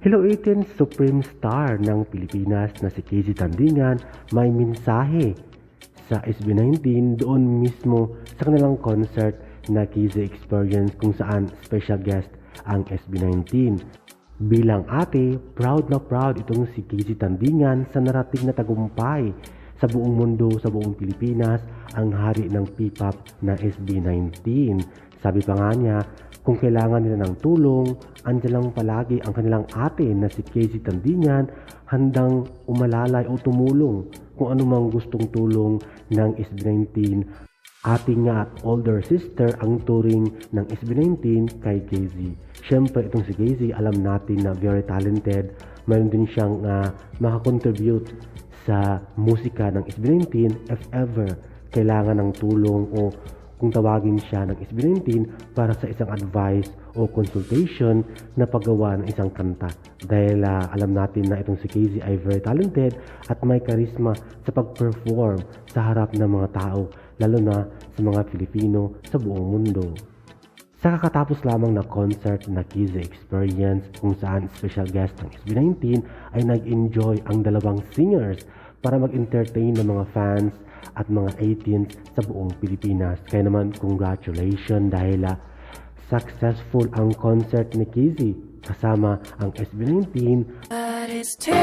Hello 18 Supreme Star ng Pilipinas na si Casey Tandingan may mensahe sa SB19 doon mismo sa kanilang concert na Casey Experience kung saan special guest ang SB19. Bilang ate, proud na proud itong si Casey Tandingan sa narating na tagumpay sa buong mundo, sa buong Pilipinas, ang hari ng P-pop na SB19. Sabi pa nga niya, kung kailangan nila ng tulong, andyan lang palagi ang kanilang ate na si Casey Tandingan handang umalalay o tumulong kung anumang gustong tulong ng SB19. Ating nga at older sister ang turing ng SB19 kay Casey. Siyempre itong si Casey alam natin na very talented. Mayroon din siyang uh, makakontribute sa musika ng SB19 if ever kailangan ng tulong o kung tawagin siya ng SB19 para sa isang advice o consultation na paggawa ng isang kanta. Dahil uh, alam natin na itong si Casey ay very talented at may karisma sa pag-perform sa harap ng mga tao, lalo na sa mga Pilipino sa buong mundo. Sa kakatapos lamang na concert na Kize Experience kung saan special guest ng SB19 ay nag-enjoy ang dalawang singers para mag-entertain ng mga fans at mga 18s sa buong Pilipinas. Kaya naman, congratulations dahil uh, successful ang concert ni Kizzy kasama ang SB19. But it's too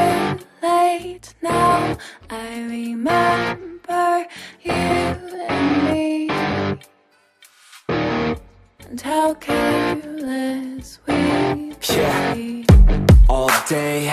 late now, I remember you and me. And how careless we yeah. be. All day